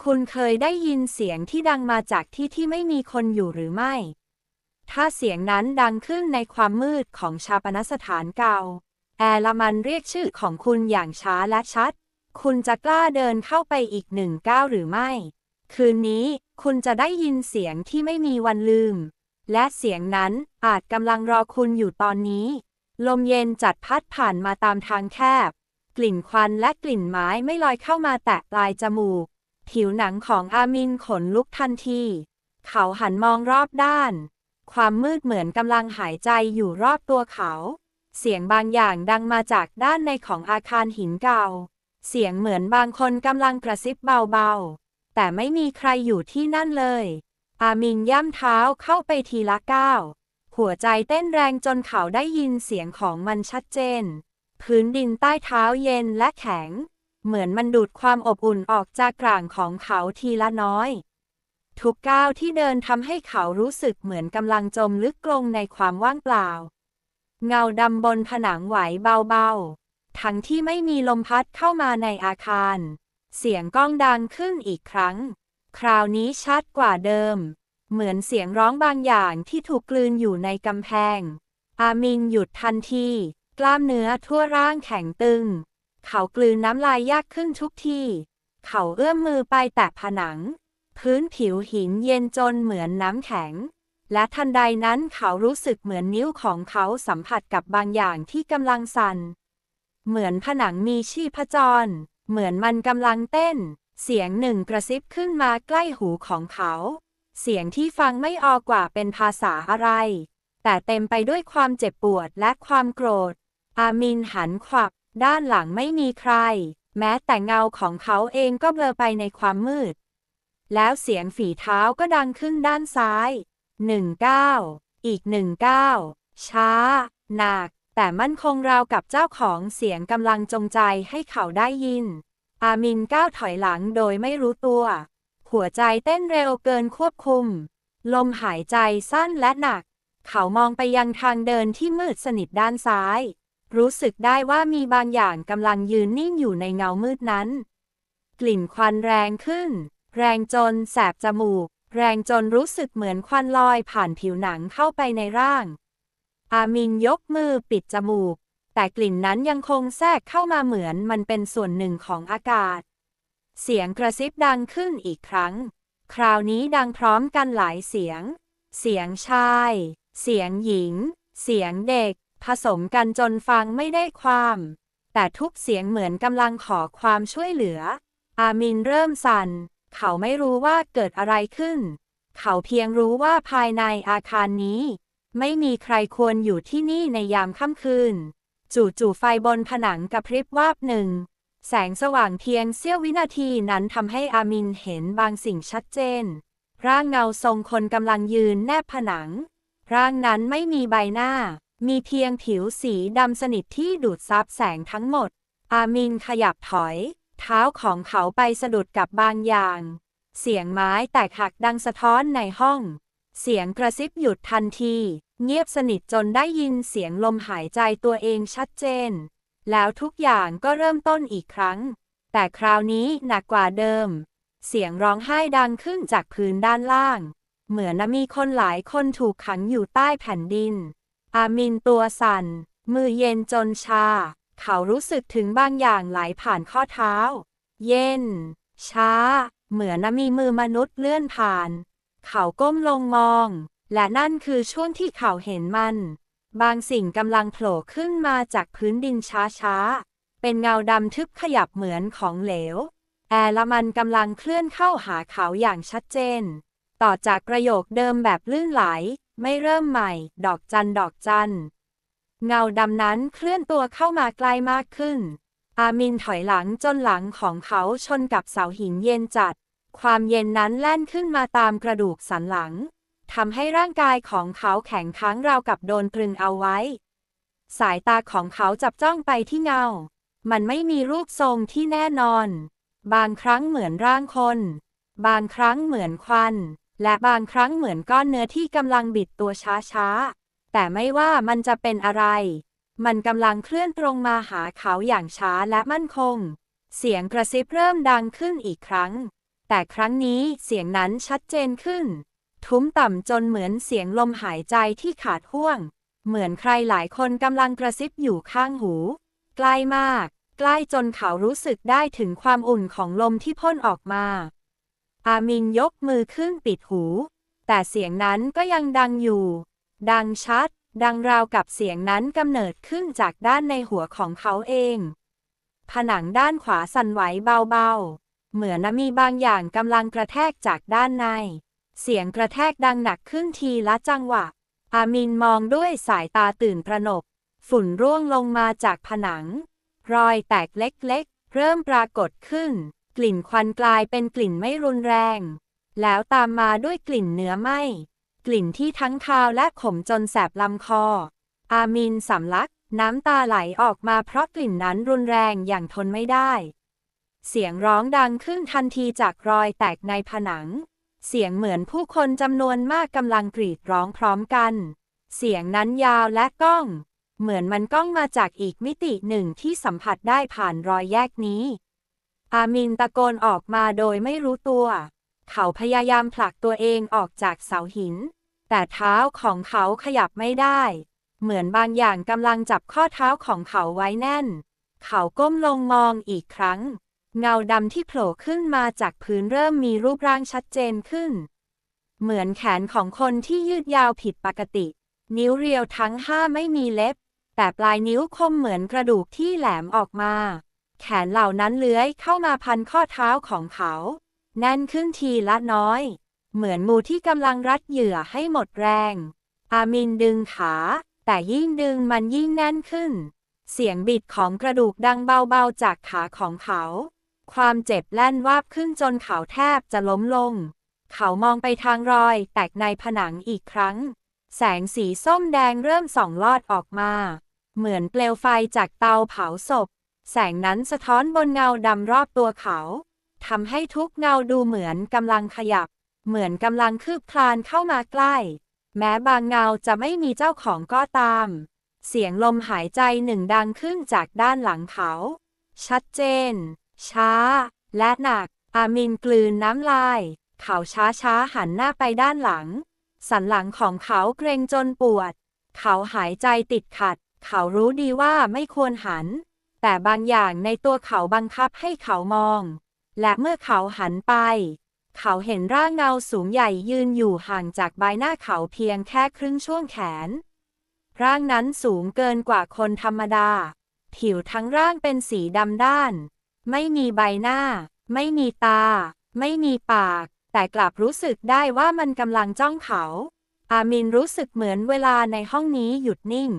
คุณเคยได้ยินเสียงที่ดังมาจากที่ที่ไม่มีคนอยู่หรือไม่ ถ้าเสียงนั้นดังขึ้นในความมืดของชาปนสถานเก่า แอลมันเรียกชื่อของคุณอย่างช้าและชัด คุณจะกล้าเดินเข้าไปอีกหนึ่งก้าวหรือไม่ คืนนี้คุณจะได้ยินเสียงที่ไม่มีวันลืม และเสียงนั้นอาจกำลังรอคุณอยู่ตอนนี้ ลมเย็นจัดพัดผ่านมาตามทางแคบ กลิ่นควันและกลิ่นไม้ไม่ลอยเข้ามาแตะปลายจมูก ผิวหนังของอามินขนลุกทันที เขาหันมองรอบด้าน ความมืดเหมือนกำลังหายใจอยู่รอบตัวเขา เสียงบางอย่างดังมาจากด้านในของอาคารหินเก่า เสียงเหมือนบางคนกำลังกระซิบเบาๆ แต่ไม่มีใครอยู่ที่นั่นเลย อามินย่ำเท้าเข้าไปทีละก้าว หัวใจเต้นแรงจนเขาได้ยินเสียงของมันชัดเจน พื้นดินใต้เท้าเย็นและแข็ง เหมือนมันดูดความอบอุ่นออกจากกลางของเขาทีละน้อย ทุกก้าวที่เดินทำให้เขารู้สึกเหมือนกำลังจมลึกลงในความว่างเปล่า เงาดำบนผนังไหวเบาๆ ทั้งที่ไม่มีลมพัดเข้ามาในอาคาร เสียงก้องดังขึ้นอีกครั้ง คราวนี้ชัดกว่าเดิม เหมือนเสียงร้องบางอย่างที่ถูกกลืนอยู่ในกำแพง อามินหยุดทันที กล้ามเนื้อทั่วร่างแข็งตึง เขากลืนน้ำลายยากขึ้นทุกที เขาเอื้อมมือไปแตะผนัง พื้นผิวหินเย็นจนเหมือนน้ำแข็ง และทันใดนั้นเขารู้สึกเหมือนนิ้วของเขาสัมผัสกับบางอย่างที่กำลังสั่น เหมือนผนังมีชีพจร เหมือนมันกำลังเต้น เสียงหนึ่งกระซิบขึ้นมาใกล้หูของเขา เสียงที่ฟังไม่ออกกว่าเป็นภาษาอะไร แต่เต็มไปด้วยความเจ็บปวดและความโกรธ อามินหันขวับ ด้านหลังไม่มีใคร แม้แต่เงาของเขาเองก็เบลอไปในความมืด แล้วเสียงฝีเท้าก็ดังขึ้นด้านซ้ายหนึ่งก้าวอีกหนึ่งก้าวช้า หนัก แต่มั่นคงราวกับเจ้าของเสียงกำลังจงใจให้เขาได้ยิน อามินก้าวถอยหลังโดยไม่รู้ตัว หัวใจเต้นเร็วเกินควบคุม ลมหายใจสั้นและหนัก เขามองไปยังทางเดินที่มืดสนิทด้านซ้าย รู้สึกได้ว่ามีบางอย่างกำลังยืนนิ่งอยู่ในเงามืดนั้น กลิ่นควันแรงขึ้น แรงจนแสบจมูก แรงจนรู้สึกเหมือนควันลอยผ่านผิวหนังเข้าไปในร่าง อามินยกมือปิดจมูก แต่กลิ่นนั้นยังคงแทรกเข้ามาเหมือนมันเป็นส่วนหนึ่งของอากาศ เสียงกระซิบดังขึ้นอีกครั้ง คราวนี้ดังพร้อมกันหลายเสียง เสียงชาย เสียงหญิง เสียงเด็ก ผสมกันจนฟังไม่ได้ความ แต่ทุกเสียงเหมือนกำลังขอความช่วยเหลือ อามินเริ่มสั่น เขาไม่รู้ว่าเกิดอะไรขึ้น เขาเพียงรู้ว่าภายในอาคารนี้ ไม่มีใครควรอยู่ที่นี่ในยามค่ำคืน จู่ๆไฟบนผนังกระพริบวาบหนึ่ง แสงสว่างเพียงเสี้ยววินาทีนั้นทำให้อามินเห็นบางสิ่งชัดเจน ร่างเงาทรงคนกำลังยืนแนบผนัง ร่างนั้นไม่มีใบหน้า มีเพียงผิวสีดำสนิทที่ดูดซับแสงทั้งหมด อามินขยับถอย เท้าของเขาไปสะดุดกับบางอย่าง เสียงไม้แตกหักดังสะท้อนในห้อง เสียงกระซิบหยุดทันที เงียบสนิทจนได้ยินเสียงลมหายใจตัวเองชัดเจน แล้วทุกอย่างก็เริ่มต้นอีกครั้ง แต่คราวนี้หนักกว่าเดิม เสียงร้องไห้ดังขึ้นจากพื้นด้านล่าง เหมือนมีคนหลายคนถูกขังอยู่ใต้แผ่นดิน อามินตัวสั่น มือเย็นจนชา เขารู้สึกถึงบางอย่างไหลผ่านข้อเท้า เย็น ช้า เหมือนมีมือมนุษย์เลื่อนผ่าน เขาก้มลงมอง และนั่นคือช่วงที่เขาเห็นมัน บางสิ่งกำลังโผล่ขึ้นมาจากพื้นดินช้าๆ เป็นเงาดำทึบขยับเหมือนของเหลว แอร์ละมันกำลังเคลื่อนเข้าหาเขาอย่างชัดเจน ต่อจากประโยคเดิมแบบลื่นไหล ไม่เริ่มใหม่ ดอกจันดอกจัน เงาดำนั้นเคลื่อนตัวเข้ามาใกล้มากขึ้น อามินถอยหลังจนหลังของเขาชนกับเสาหินเย็นจัด ความเย็นนั้นแล่นขึ้นมาตามกระดูกสันหลังทำให้ร่างกายของเขาแข็งค้างราวกับโดนตรึงเอาไว้ สายตาของเขาจับจ้องไปที่เงา มันไม่มีรูปทรงที่แน่นอน บางครั้งเหมือนร่างคน บางครั้งเหมือนควัน และบางครั้งเหมือนก้อนเนื้อที่กำลังบิดตัวช้าๆ แต่ไม่ว่ามันจะเป็นอะไร มันกำลังเคลื่อนตรงมาหาเขาอย่างช้าและมั่นคง เสียงกระซิบเริ่มดังขึ้นอีกครั้ง แต่ครั้งนี้เสียงนั้นชัดเจนขึ้น ทุ้มต่ำจนเหมือนเสียงลมหายใจที่ขาดห่วง เหมือนใครหลายคนกำลังกระซิบอยู่ข้างหู ใกล้มาก ใกล้จนเขารู้สึกได้ถึงความอุ่นของลมที่พ่นออกมา อามินยกมือขึ้นปิดหู แต่เสียงนั้นก็ยังดังอยู่ ดังชัด ดังราวกับเสียงนั้นกำเนิดขึ้นจากด้านในหัวของเขาเอง ผนังด้านขวาสั่นไหวเบาๆ เหมือนมีบางอย่างกำลังกระแทกจากด้านใน เสียงกระแทกดังหนักขึ้นทีละจังหวะ อามินมองด้วยสายตาตื่นตระหนก ฝุ่นร่วงลงมาจากผนัง รอยแตกเล็กๆเริ่มปรากฏขึ้น กลิ่นควันกลายเป็นกลิ่นไม่รุนแรง แล้วตามมาด้วยกลิ่นเนื้อไหม้กลิ่นที่ทั้งคาวและขมจนแสบลำคอ อามินสำลัก น้ำตาไหลออกมาเพราะกลิ่นนั้นรุนแรงอย่างทนไม่ได้ เสียงร้องดังขึ้นทันทีจากรอยแตกในผนัง เสียงเหมือนผู้คนจำนวนมากกำลังกรีดร้องพร้อมกัน เสียงนั้นยาวและก้อง เหมือนมันก้องมาจากอีกมิติหนึ่งที่สัมผัสได้ผ่านรอยแยกนี้ อามินตะโกนออกมาโดยไม่รู้ตัว เขาพยายามผลักตัวเองออกจากเสาหิน แต่เท้าของเขาขยับไม่ได้ เหมือนบางอย่างกำลังจับข้อเท้าของเขาไว้แน่น เขาก้มลงมองอีกครั้ง เงาดำที่โผล่ขึ้นมาจากพื้นเริ่มมีรูปร่างชัดเจนขึ้น เหมือนแขนของคนที่ยืดยาวผิดปกติ นิ้วเรียวทั้งห้าไม่มีเล็บ แต่ปลายนิ้วคมเหมือนกระดูกที่แหลมออกมา แขนเหล่านั้นเลื้อยเข้ามาพันข้อเท้าของเขา แน่นขึ้นทีละน้อย เหมือนงูที่กำลังรัดเหยื่อให้หมดแรง อามินดึงขา แต่ยิ่งดึงมันยิ่งแน่นขึ้น เสียงบิดของกระดูกดังเบาๆจากขาของเขา ความเจ็บแล่นวาบขึ้นจนเขาแทบจะล้มลง เขามองไปทางรอยแตกในผนังอีกครั้ง แสงสีส้มแดงเริ่มส่องลอดออกมา เหมือนเปลวไฟจากเตาเผาศพ แสงนั้นสะท้อนบนเงาดำรอบตัวเขาทำให้ทุกเงาดูเหมือนกำลังขยับ เหมือนกำลังคืบคลานเข้ามาใกล้ แม้บางเงาจะไม่มีเจ้าของก็ตาม เสียงลมหายใจหนึ่งดังขึ้นจากด้านหลังเขา ชัดเจน ช้า และหนัก อามินกลืนน้ำลาย เขาช้าช้าหันหน้าไปด้านหลัง สันหลังของเขาเกรงจนปวด เขาหายใจติดขัด เขารู้ดีว่าไม่ควรหัน แต่บางอย่างในตัวเขาบังคับให้เขามอง และเมื่อเขาหันไป เขาเห็นร่างเงาสูงใหญ่ยืนอยู่ห่างจากใบหน้าเขาเพียงแค่ครึ่งช่วงแขน ร่างนั้นสูงเกินกว่าคนธรรมดา ผิวทั้งร่างเป็นสีดำด้าน ไม่มีใบหน้า ไม่มีตา ไม่มีปาก แต่กลับรู้สึกได้ว่ามันกำลังจ้องเขา อามินรู้สึกเหมือนเวลาในห้องนี้หยุดนิ่ง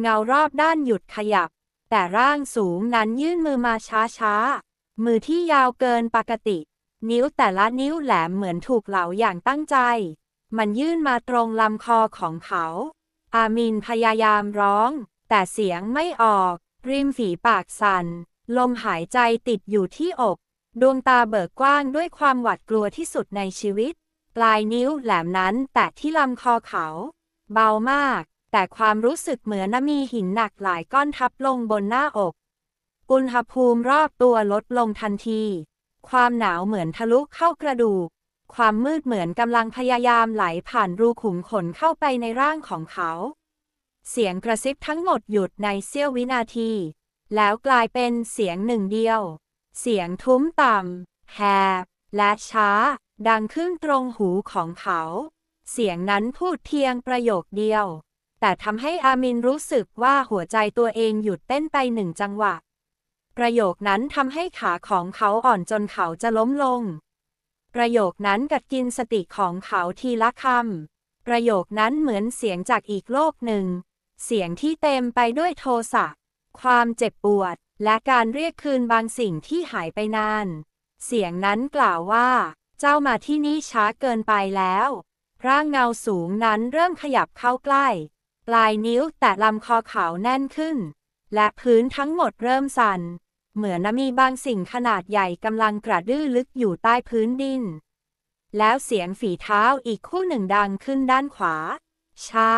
เงารอบด้านหยุดขยับ แต่ร่างสูงนั้นยื่นมือมาช้าๆ มือที่ยาวเกินปกติ นิ้วแต่ละนิ้วแหลมเหมือนถูกเหลาอย่างตั้งใจ มันยื่นมาตรงลำคอของเขา อามินพยายามร้อง แต่เสียงไม่ออก ริมฝีปากสั่น ลมหายใจติดอยู่ที่อก ดวงตาเบิกกว้างด้วยความหวาดกลัวที่สุดในชีวิต ปลายนิ้วแหลมนั้นแตะที่ลำคอเขา เบามาก แต่ความรู้สึกเหมือนมีหินหนักหลายก้อนทับลงบนหน้าอก อุณหภูมิรอบตัวลดลงทันที ความหนาวเหมือนทะลุเข้ากระดูก ความมืดเหมือนกำลังพยายามไหลผ่านรูขุมขนเข้าไปในร่างของเขา เสียงกระซิบทั้งหมดหยุดในเสี้ยววินาที แล้วกลายเป็นเสียงหนึ่งเดียว เสียงทุ้มต่ำแหบและช้า ดังขึ้นตรงหูของเขา เสียงนั้นพูดเพียงประโยคเดียว แต่ทำให้อามินรู้สึกว่าหัวใจตัวเองหยุดเต้นไปหนึ่งจังหวะ ประโยคนั้นทำให้ขาของเขาอ่อนจนเขาจะล้มลง ประโยคนั้นกัดกินสติของเขาทีละคำ ประโยคนั้นเหมือนเสียงจากอีกโลกหนึ่ง เสียงที่เต็มไปด้วยโทสะ ความเจ็บปวด และการเรียกคืนบางสิ่งที่หายไปนาน เสียงนั้นกล่าวว่า เจ้ามาที่นี่ช้าเกินไปแล้ว ร่างเงาสูงนั้นเริ่มขยับเข้าใกล้ ปลายนิ้วแตะลำคอเขาแน่นขึ้น และพื้นทั้งหมดเริ่มสั่น เหมือนมีบางสิ่งขนาดใหญ่กำลังกระดื้อลึกอยู่ใต้พื้นดิน แล้วเสียงฝีเท้าอีกคู่หนึ่งดังขึ้นด้านขวา ช้า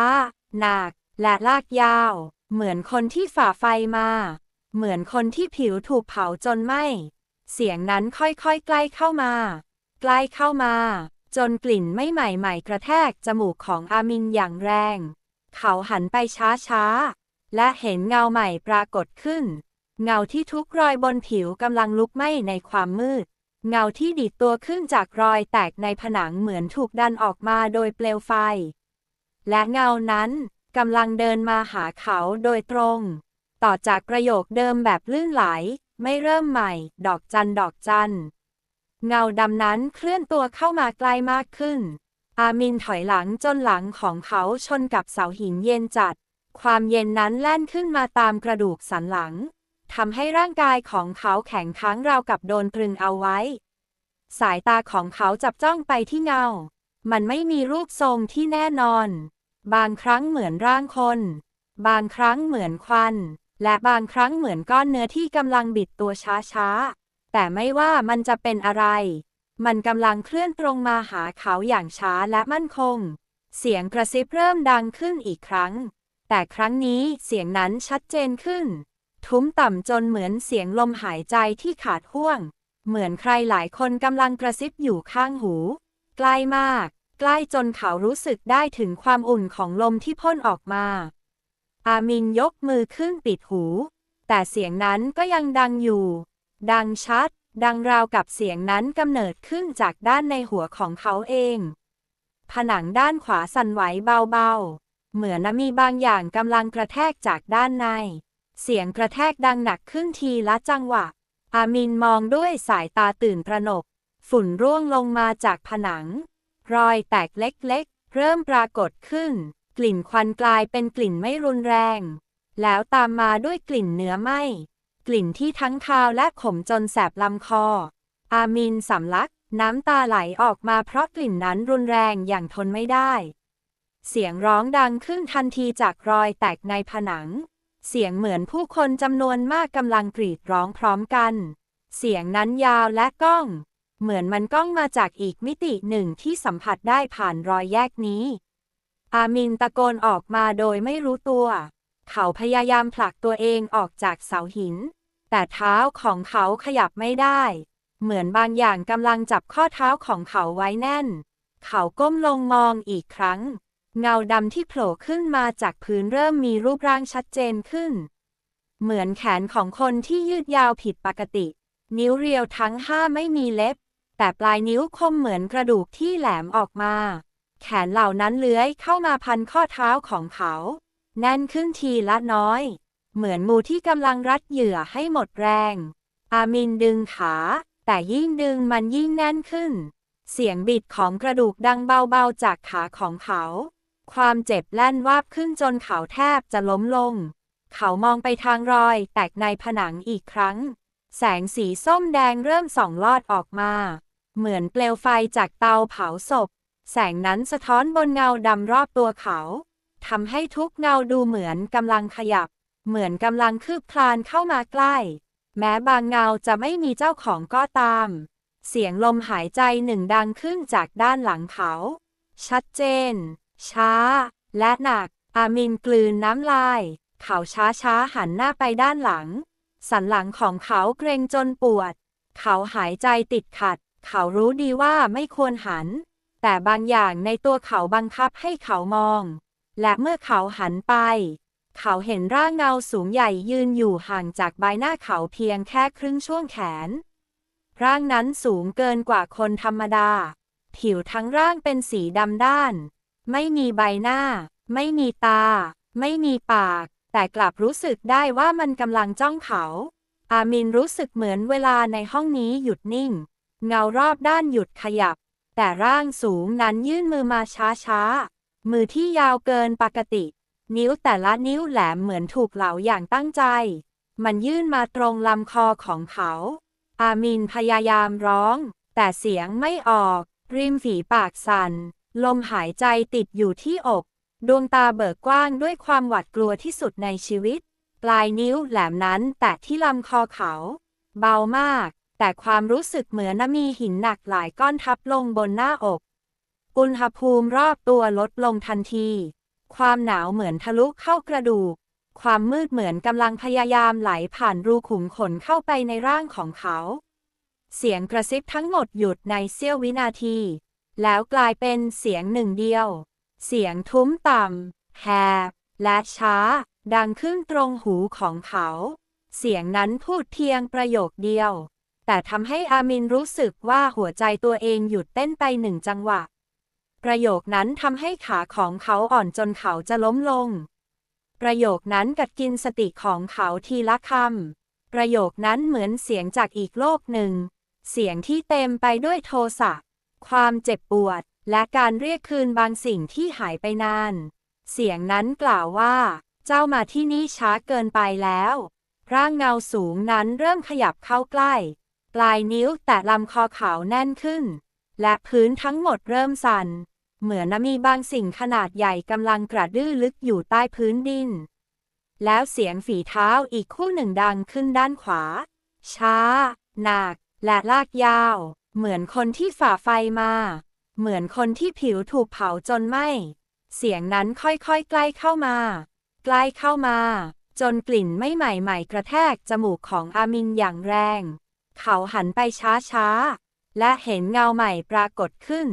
หนัก และลากยาว เหมือนคนที่ฝ่าไฟมา เหมือนคนที่ผิวถูกเผาจนไหม้ เสียงนั้นค่อยๆใกล้เข้ามา ใกล้เข้ามา จนกลิ่นไม่ใหม่ๆกระแทกจมูกของอามินอย่างแรง เขาหันไปช้าๆ และเห็นเงาใหม่ปรากฏขึ้น เงาที่ทุกรอยบนผิวกำลังลุกไหม้ในความมืด เงาที่ดีดตัวขึ้นจากรอยแตกในผนังเหมือนถูกดันออกมาโดยเปลวไฟ และเงานั้นกำลังเดินมาหาเขาโดยตรง ต่อจากประโยคเดิมแบบลื่นไหล ไม่เริ่มใหม่ ดอกจันดอกจัน เงาดำนั้นเคลื่อนตัวเข้ามาใกล้มากขึ้น อามินถอยหลังจนหลังของเขาชนกับเสาหินเย็นจัด ความเย็นนั้นแล่นขึ้นมาตามกระดูกสันหลังทำให้ร่างกายของเขาแข็งค้างราวกับโดนตรึงเอาไว้ สายตาของเขาจับจ้องไปที่เงา มันไม่มีรูปทรงที่แน่นอน บางครั้งเหมือนร่างคน บางครั้งเหมือนควัน และบางครั้งเหมือนก้อนเนื้อที่กำลังบิดตัวช้าๆ แต่ไม่ว่ามันจะเป็นอะไร มันกำลังเคลื่อนตรงมาหาเขาอย่างช้าและมั่นคง เสียงกระซิบเริ่มดังขึ้นอีกครั้ง แต่ครั้งนี้เสียงนั้นชัดเจนขึ้น ทุ้มต่ำจนเหมือนเสียงลมหายใจที่ขาดห่วง เหมือนใครหลายคนกำลังกระซิบอยู่ข้างหู ใกล้มาก ใกล้จนเขารู้สึกได้ถึงความอุ่นของลมที่พ่นออกมา อามินยกมือขึ้นปิดหู แต่เสียงนั้นก็ยังดังอยู่ ดังชัด ดังราวกับเสียงนั้นกำเนิดขึ้นจากด้านในหัวของเขาเอง ผนังด้านขวาสั่นไหวเบาๆ เหมือนมีบางอย่างกำลังกระแทกจากด้านใน เสียงกระแทกดังหนักขึ้นทีละจังหวะ อามินมองด้วยสายตาตื่นตระหนก ฝุ่นร่วงลงมาจากผนัง รอยแตกเล็กๆ เริ่มปรากฏขึ้น กลิ่นควันกลายเป็นกลิ่นไม่รุนแรง แล้วตามมาด้วยกลิ่นเนื้อไหม้ กลิ่นที่ทั้งคาวและขมจนแสบลำคอ อามินสำลัก น้ำตาไหลออกมาเพราะกลิ่นนั้นรุนแรงอย่างทนไม่ได้ เสียงร้องดังขึ้นทันทีจากรอยแตกในผนัง เสียงเหมือนผู้คนจำนวนมากกำลังกรีดร้องพร้อมกัน เสียงนั้นยาวและก้อง เหมือนมันก้องมาจากอีกมิติหนึ่งที่สัมผัสได้ผ่านรอยแยกนี้ อามินตะโกนออกมาโดยไม่รู้ตัวเขาพยายามผลักตัวเองออกจากเสาหิน แต่เท้าของเขาขยับไม่ได้ เหมือนบางอย่างกำลังจับข้อเท้าของเขาไว้แน่น เขาก้มลงมองอีกครั้ง เงาดำที่โผล่ขึ้นมาจากพื้นเริ่มมีรูปร่างชัดเจนขึ้น เหมือนแขนของคนที่ยืดยาวผิดปกติ นิ้วเรียวทั้งห้าไม่มีเล็บ แต่ปลายนิ้วคมเหมือนกระดูกที่แหลมออกมา แขนเหล่านั้นเลื้อยเข้ามาพันข้อเท้าของเขา แน่นขึ้นทีละน้อย เหมือนงูที่กำลังรัดเหยื่อให้หมดแรง อามินดึงขา แต่ยิ่งดึงมันยิ่งแน่นขึ้น เสียงบิดของกระดูกดังเบาๆจากขาของเขา ความเจ็บแล่นวาบขึ้นจนเขาแทบจะล้มลง เขามองไปทางรอยแตกในผนังอีกครั้ง แสงสีส้มแดงเริ่มส่องลอดออกมา เหมือนเปลวไฟจากเตาเผาศพ แสงนั้นสะท้อนบนเงาดำรอบตัวเขาทำให้ทุกเงาดูเหมือนกำลังขยับ เหมือนกำลังคืบคลานเข้ามาใกล้ แม้บางเงาจะไม่มีเจ้าของก็ตาม เสียงลมหายใจหนึ่งดังขึ้นจากด้านหลังเขา ชัดเจน ช้า และหนัก อามินกลืนน้ำลาย เขาช้าช้าหันหน้าไปด้านหลัง สันหลังของเขาเกรงจนปวด เขาหายใจติดขัด เขารู้ดีว่าไม่ควรหัน แต่บางอย่างในตัวเขาบังคับให้เขามอง และเมื่อเขาหันไป เขาเห็นร่างเงาสูงใหญ่ยืนอยู่ห่างจากใบหน้าเขาเพียงแค่ครึ่งช่วงแขน ร่างนั้นสูงเกินกว่าคนธรรมดา ผิวทั้งร่างเป็นสีดำด้าน ไม่มีใบหน้า ไม่มีตา ไม่มีปาก แต่กลับรู้สึกได้ว่ามันกำลังจ้องเขา อามินรู้สึกเหมือนเวลาในห้องนี้หยุดนิ่ง เงารอบด้านหยุดขยับ แต่ร่างสูงนั้นยื่นมือมาช้าๆ มือที่ยาวเกินปกติ นิ้วแต่ละนิ้วแหลมเหมือนถูกเหลาอย่างตั้งใจ มันยื่นมาตรงลำคอของเขา อามินพยายามร้อง แต่เสียงไม่ออก ริมฝีปากสั่น ลมหายใจติดอยู่ที่อก ดวงตาเบิกกว้างด้วยความหวาดกลัวที่สุดในชีวิต ปลายนิ้วแหลมนั้นแตะที่ลำคอเขา เบามาก แต่ความรู้สึกเหมือนมีหินหนักหลายก้อนทับลงบนหน้าอก อุณหภูมิรอบตัวลดลงทันที ความหนาวเหมือนทะลุเข้ากระดูก ความมืดเหมือนกำลังพยายามไหลผ่านรูขุมขนเข้าไปในร่างของเขา เสียงกระซิบทั้งหมดหยุดในเสี้ยววินาที แล้วกลายเป็นเสียงหนึ่งเดียว เสียงทุ้มต่ำแหบและช้า ดังขึ้นตรงหูของเขา เสียงนั้นพูดเพียงประโยคเดียว แต่ทำให้อามินรู้สึกว่าหัวใจตัวเองหยุดเต้นไปหนึ่งจังหวะ ประโยคนั้นทำให้ขาของเขาอ่อนจนเขาจะล้มลง ประโยคนั้นกัดกินสติของเขาทีละคำ ประโยคนั้นเหมือนเสียงจากอีกโลกหนึ่ง เสียงที่เต็มไปด้วยโทสะ ความเจ็บปวด และการเรียกคืนบางสิ่งที่หายไปนาน เสียงนั้นกล่าวว่า เจ้ามาที่นี่ช้าเกินไปแล้ว ร่างเงาสูงนั้นเริ่มขยับเข้าใกล้ ปลายนิ้วแตะลำคอเขาแน่นขึ้น และพื้นทั้งหมดเริ่มสั่น เหมือนมีบางสิ่งขนาดใหญ่กำลังกระดื้อลึกอยู่ใต้พื้นดิน แล้วเสียงฝีเท้าอีกคู่หนึ่งดังขึ้นด้านขวา ช้า หนัก และลากยาว เหมือนคนที่ฝ่าไฟมา เหมือนคนที่ผิวถูกเผาจนไหม้ เสียงนั้นค่อยๆใกล้เข้ามา ใกล้เข้ามา จนกลิ่นไม่ใหม่ๆกระแทกจมูกของอามินอย่างแรง เขาหันไปช้าๆ และเห็นเงาใหม่ปรากฏขึ้น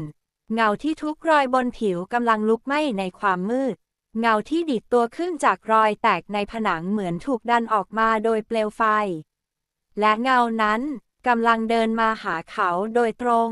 เงาที่ทุกรอยบนผิวกำลังลุกไหม้ในความมืด เงาที่ดิดตัวขึ้นจากรอยแตกในผนังเหมือนถูกดันออกมาโดยเปลวไฟ และเงานั้นกำลังเดินมาหาเขาโดยตรง